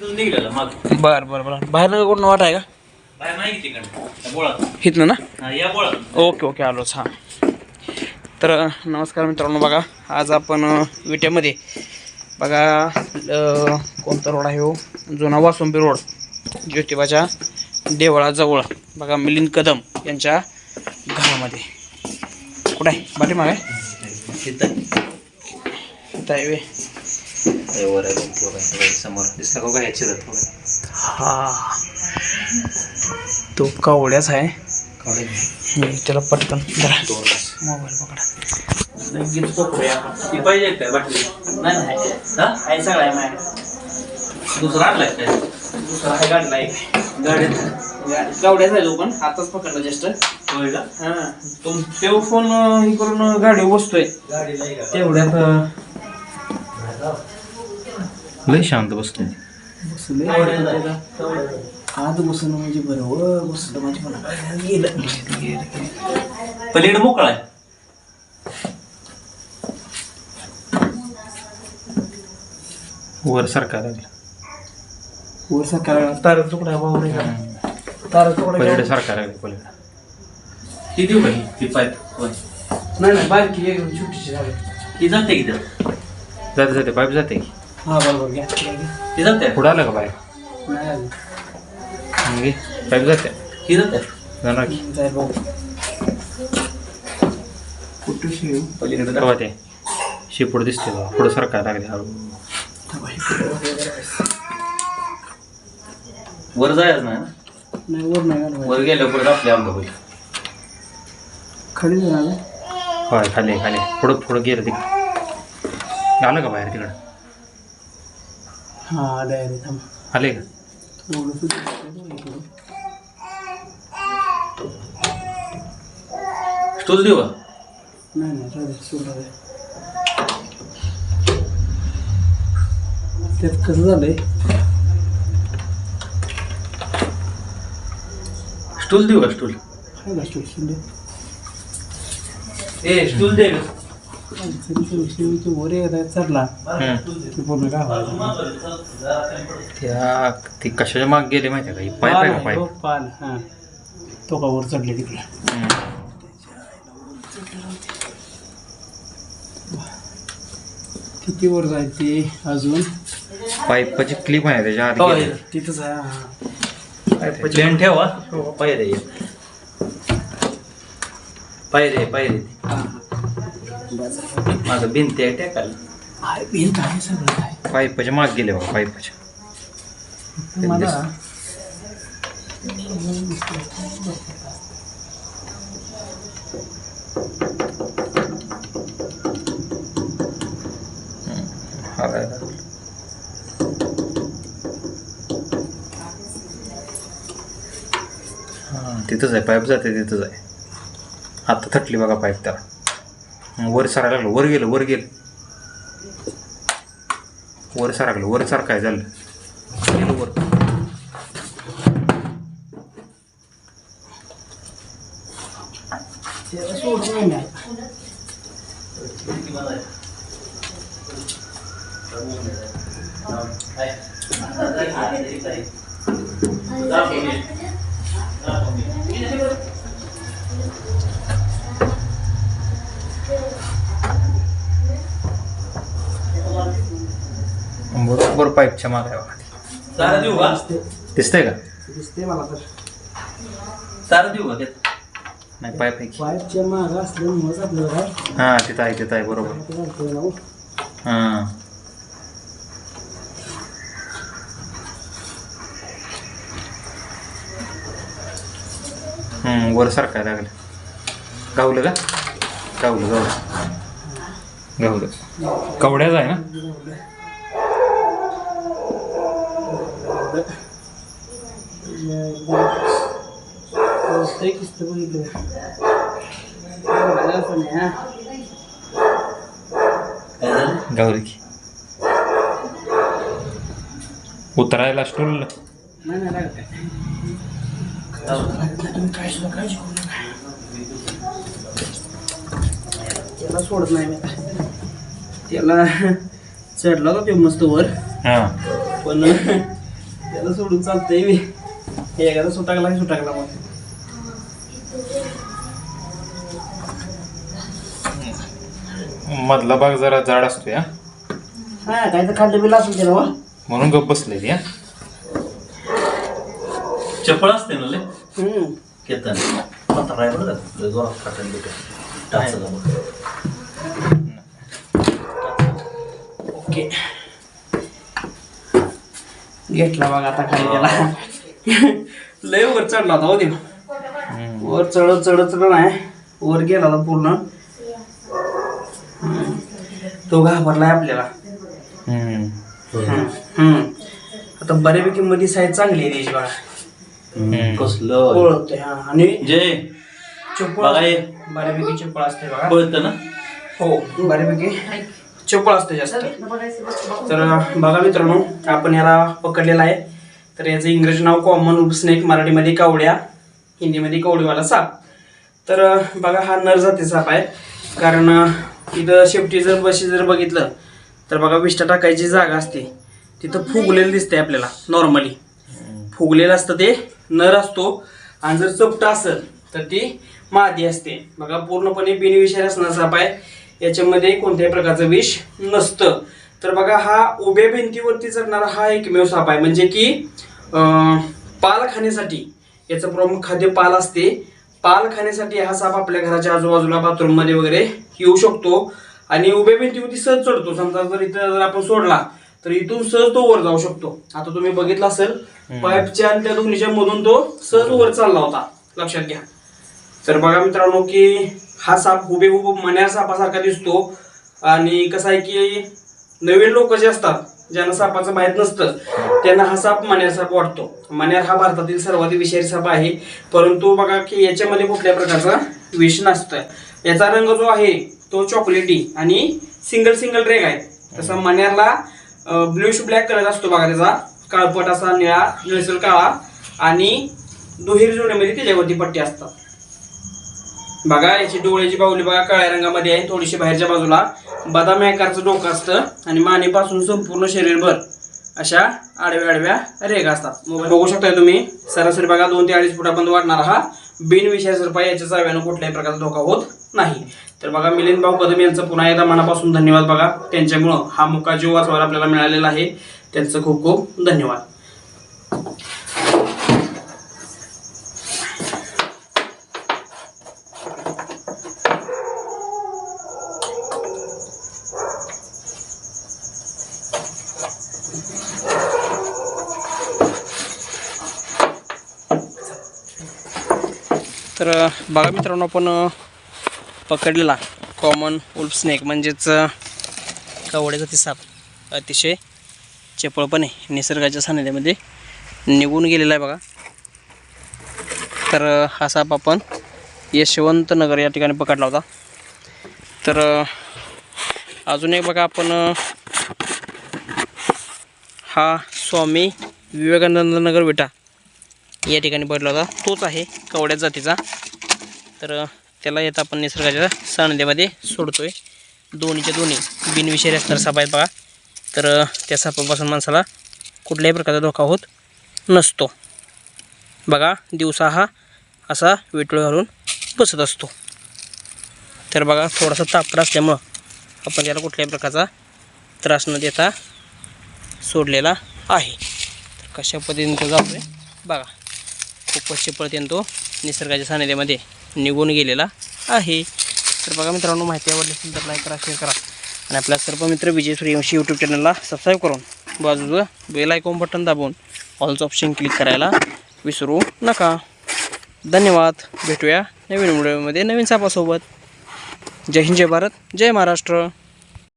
निघलेलं मग. बर बर बर. बाहेर कोण वाट आहे का? बाहेर नाही की तिकडं. बोळा हिथनं ना? हा या बोळा ओके ओके आलोच हां. तर नमस्कार मित्रांनो बघा आज आपण अ, विट्यामध्ये बघा अ, कोणता रोड आहे हो? जुना वासुंबी रोड ज्योतिबाच्या देवळाजवळ. बघा मिलिंद कदम यांच्या घरामध्ये. कुठं आहे? पाठीमाग? आहे. तिथं आहे वर आहे बघ, काय समोर दिसला का काय चिरत हा. तो कावड्याच आहे. हम्म, त्याला पटकन जरा मोबाईल पकडा. लगेच पकडूया आपण. ती पाहिजे काय बाटली? नाही नाही. हा? आहे सगळं आहे माझ्याकडे. दुसरा आणलाय काय? दुसरा आहे गाडीला एक. गाडीत. गावड्याच आहे तो पण. हातच पकडला जस्ट होय का हा तो तो फोन हे करून गाडी बसतोय. तेवढ्यात अं, लय शांत बसतोय बसलोय आत बसणं म्हणजे बरं व बसलं म्हणजे मला गेलं पलीकडे मोकळा आहे. वर लागला. वर सकाळ तार तुकडा भाऊ नाही का? तार तुकडा पलीकडे घेऊन- सारखा लागला पलीकडे. ती देऊ का ही? ती पाईप होय. नाही नाही बारकी एकदम छोटीशी झाली. ती जाते की जाते जाते पाईप जाते. की हा बरोबर घ्या जाते? पुढं आलं का बाहेर नाही आली. पाईप जाते. ती जाते? जाणार की. जाईल भाऊ कुठं शिव पलीकडे तेव्हा ते शिपूड दिसते बा. पुढं सारखा लागले हळू. वर जायचं नाही ना. नाही वर नाही घालवायचं. वर गेल्यावर परत आपल्या आमचं होईल. खाली जाणार होय खाली खाली. पुढं पुढं गेलं तिकडं. आलं का बाहेर तिकडं? हा आले आले थांब आले का इकडं. स्टूल देऊ का नाही नाही राहू दे, राहू दे. त्यात कसं झालंय स्टूल देऊ का स्टूल काय गोष्ट शिंदे ए स्टूल दे ग. वर येत चढला. हम्म. की पूर्ण गावाला त्या ती कशाच्या माग गेले माहिती आहे का? ही पाईप आहे का हो, पान हा. तो का वर चढले तिकडे. हम्म. किती वर जायचे अजून? पाईपाची क्लिप आहे त्याच्या आत हो, गेली. तिथंच आहे हा. प्लेन ठेवा. पायरे पायरे पायरे माझं भिंत आहे टेकायला आहे भिंत आहे सगळं. आहे पाईपाच्या माग गेले बघा पाईपाच्या मला हालायला. हा तिथंच आहे पाईप जाते तिथंच आहे. आता थटली बघा पाईप त्याला. वर सारायला लागलं वर गेलं वर गेलं. वर सारागलं वर सारखाय झालं? गेलं वर. बरोबर पाईपच्या माग चारा देऊ का? दिसतंय का? दिसते मला तर. चारा देऊ का त्यात नाही पाईप आहे की. पाईपच्या मागं असल्यामुळेच आपल्याला हां तिथं आहे तिथं आहे बरोबर. ते घालतोय ना हो. हां. हम्म, वर सारखा लागलं. गावलं का? गावलं गावलं. गावलं. कवड्याच आहे ना? किस्त बघितलं हा. गावलं की उतरायला स्टूल नाही. त्याला सोडत नाही मी. त्याला चढला होता तो मस्त वर हां पण त्याला सोडून चालतंय मी. हे एखादा सुटाकला की सुटाकला मग. मधला भाग जरा जाड असतो हा हा काय तर खाल्लं बिल असेल त्याला मग. म्हणून गप बसलेली हा चपळ असते ना लय? हम्म. केतन. आता राय बरं का जोरात काटन बिटन टाचलं बघ. ओके. घेतला बघा आता खाली त्याला. लय वर चढला होता हो देव वर चढत चढत चढत नाही. वर गेला होता पूर्ण. तो घाबरलाय आपल्याला. हम्म. हम्म. हम्म. आता बऱ्यापैकी मध्ये साईज चांगली आहे त्याची बघा. कसलं? ओळखते हा. आणि जय चप्पळ बघा. बऱ्यापैकी चप्पळ असते बघा. कळतं ना? हो बऱ्यापैकी. चप्पळ असते जास्त. तर बघा मित्रांनो आपण याला पकडलेला आहे. तर याचं इंग्रजी नाव कॉमन स्नेक मराठीमध्ये कावड्या हिंदीमध्ये कवडीवाला साप. तर बघा हा नर जाती साप आहे. कारण इथं शेपटी जर बशी जर बघितलं तर बघा विष्ठा टाकायची जागा असते. तिथं फुगलेलं दिसते आपल्याला नॉर्मली फुगलेलं असतं ते नर असतो. आणि जर चपटा असेल तर ती मादी असते. बघा पूर्णपणे बिनविषारी असणारा साप आहे. याच्यामध्ये कोणत्याही प्रकारचं विष नसतं. तर बघा हा उभ्या भिंतीवरती चढणारा हा एकमेव साप आहे. म्हणजे की पाल खाण्यासाठी याचं प्रमुख खाद्य पाल असते. पाल खाण्यासाठी हा साप आपल्या घराच्या आजूबाजूला बाथरूममध्ये वगैरे येऊ शकतो. आणि उभ्या भिंतीवरती सहज चढतो. समजा जर इथं जर आपण सोडला तर इथून सहज तो वर जाऊ शकतो. आता तुम्ही बघितलं असेल पाईपच्या आणि त्या दोन्हीच्या मधून तो सहज वर चालला होता. लक्षात घ्या. तर बघा मित्रांनो की हा साप हुबेहूब मण्यार सापासारखा दिसतो. आणि कसं आहे की नवीन लोक जे असतात ज्यांना सापाचं माहीत नसतं त्यांना हा साप मण्यार साप वाटतो. मण्यार हा भारतातील सर्वाधिक विषारी साप आहे. परंतु बघा की याच्यामध्ये कुठल्या प्रकारचा विष नसतं याचा रंग जो आहे तो चॉकलेटी आणि सिंगल सिंगल रेग आहे. तसा मण्यारला ब्ल्यूश ब्लॅक कलर असतो बघा त्याचा. काळपट असा निळा निळसर काळा आणि दुहेरी जोडीमध्ये त्याच्यावरती पट्टी असतात. बघा याची डोळ्याची बाहुली बघा काळ्या रंगामध्ये आहे थोडीशी बाहेरच्या बाजूला. बदाम आकारचं डोकं असतं आणि मानेपासून संपूर्ण शरीरभर अशा आडव्या आडव्या रेगा असतात. मोबाईल बघू शकताय तुम्ही. सरासरी बघा दोन ते अडीच फुटापर्यंत वाढणार हा बिनविषय सरपा याच्या चाव्यानं कुठल्याही प्रकारचा धोका होत नाही. तर बघा मिलिंद भाऊ कदम यांचं पुन्हा एकदा मनापासून धन्यवाद बघा. त्यांच्यामुळं हा मुका जीव वाचवायला आपल्याला मिळालेला आहे. त्यांचं खूप खूप धन्यवाद. तर बघा मित्रांनो आपण पकडलेला कॉमन उल्फ स्नेक म्हणजेच अ, कवड्याचा साप. अतिशय चपळपणे निसर्गाच्या सानिध्यामध्ये निघून गेलेला आहे बघा. तर हा साप आपण यशवंत नगर या ठिकाणी पकडला होता. तर अजून एक बघा आपण हा स्वामी विवेकानंद नगर विटा. या ठिकाणी पडला होता. तोच आहे कवड्या जातीचा. तर त्याला येत आपण निसर्गाच्या सानिध्यामध्ये सोडतोय. दोन्हीच्या दोन्ही बिनविषारी असणारा साप आहेत बघा. तर त्या सापापासून माणसाला कुठल्याही प्रकारचा धोका होत नसतो. बघा दिवसा हा असा विटळ घालून बसत असतो. तर बघा थोडासा तापडा असल्यामुळं आपण त्याला कुठल्याही प्रकारचा त्रास न देता सोडलेला आहे. तर कशा पद्धतीने तो जातोय? बघा. खूपच चपळतेने तो निसर्गाच्या सानिध्यामध्ये निघून गेलेला आहे. तर बघा मित्रांनो माहिती आवडली असेल तर लाईक करा शेअर करा. आणि आपल्या सर्व मित्र विजय सूर्यवंशी यूट्यूब चॅनलला सबस्क्राईब करून बाजूचं बेल आयकॉन बटन दाबून ऑलचं ऑप्शन क्लिक करायला विसरू नका. धन्यवाद. भेटूया नवीन व्हिडिओमध्ये नवीन सापासोबत. जय हिंद जय भारत जय महाराष्ट्र.